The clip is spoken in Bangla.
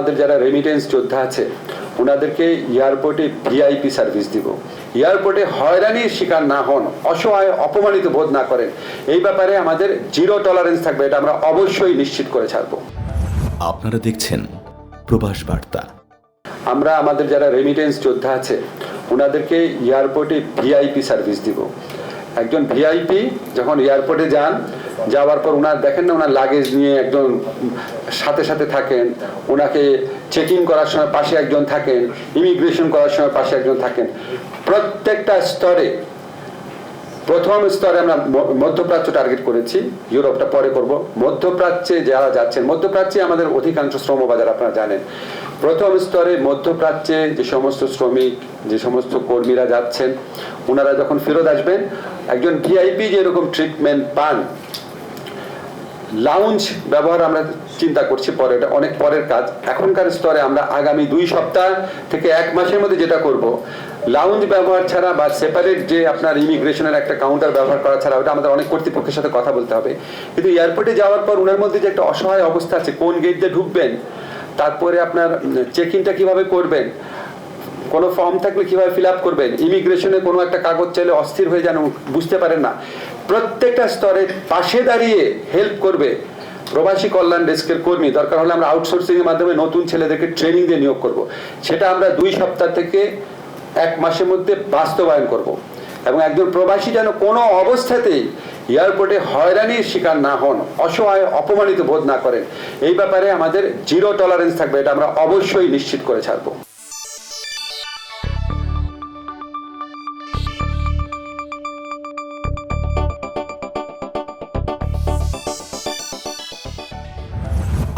আমাদের যারা রেমিটেন্স যোদ্ধা আছে ওনাদেরকে এয়ারপোর্টে ভিআইপি সার্ভিস দিব। এয়ারপোর্টে হয়রানির শিকার না হন অসহায় অপমানিত বোধ না করেন। এই ব্যাপারে আমাদের জিরো টলারেন্স থাকবে এটা আমরা অবশ্যই নিশ্চিত করে ছাড়বো। আপনারা দেখছেন প্রবাস বার্তা। আমরা আমাদের যারা রেমিটেন্স যোদ্ধা আছে ওনাদেরকে এয়ারপোর্টে ভিআইপি সার্ভিস দিব। একজন ভিআইপি যখন এয়ারপোর্টে যান, যাওয়ার পর ওনার দেখেন না ওনার লাগেজ নিয়ে একজন সাথে সাথে থাকেন। ওনাকে চেক ইন করার সময় পাশে একজন থাকেন ইমিগ্রেশন করার সময় পাশে একজন থাকেন। প্রত্যেকটা স্তরে প্রথম স্তরে আমরা মধ্যপ্রাচ্য টার্গেট করেছি, ইউরোপটা পরে করব। মধ্যপ্রাচ্যে যারা যাচ্ছেন, মধ্যপ্রাচ্যে আমাদের অধিকাংশ শ্রম বাজার আপনারা জানেন। প্রথম স্তরে মধ্যপ্রাচ্যে যে সমস্ত শ্রমিক, যে সমস্ত কর্মীরা যাচ্ছেন ওনারা যখন ফেরত আসবেন, একজন ভিআইপি যেরকম ট্রিটমেন্ট পান লাউঞ্জ ব্যবহার আমরা চিন্তা করছি পরে, এটা অনেক পরের কাজ। এখনকার স্তরে আমরা আগামী দুই সপ্তাহ থেকে এক মাসের মধ্যে যেটা করব লাউঞ্জ ব্যবহার ছাড়া বা সেপারেট যে আপনার ইমিগ্রেশনের একটা কাউন্টার ব্যবহার করা ছাড়া, ওটা আমাদের অনেক কর্তৃপক্ষের সাথে কথা বলতে হবে। কিন্তু এয়ারপোর্টে যাওয়ার পর ওনার মধ্যে যে একটা অসহায় অবস্থা আছে, কোন গেট দিয়ে ঢুকবেন, তারপরে আপনার চেক ইনটা কীভাবে করবেন, কোনো ফর্ম থাকলে কীভাবে ফিল আপ করবেন ইমিগ্রেশনে কোনো একটা কাগজ চাইলে অস্থির হয়ে যেন বুঝতে পারেন না। প্রত্যেকটা স্তরে পাশে দাঁড়িয়ে হেল্প করবে প্রবাসী কল্যাণ ডেস্কের কর্মী। দরকার হলে আমরা আউটসোর্সিং এর মাধ্যমে নতুন ছেলেদেরকে ট্রেনিং দিয়ে নিয়োগ করব। সেটা আমরা দুই সপ্তাহ থেকে এক মাসের মধ্যে বাস্তবায়ন করব। এবং একজন প্রবাসী যেন কোনো অবস্থাতেই এয়ারপোর্টে হয়রানির শিকার না হন, অসহায়, অপমানিত বোধ না করেন। এই ব্যাপারে আমাদের জিরো টলারেন্স থাকবে, এটা আমরা অবশ্যই নিশ্চিত করে ছাড়বো।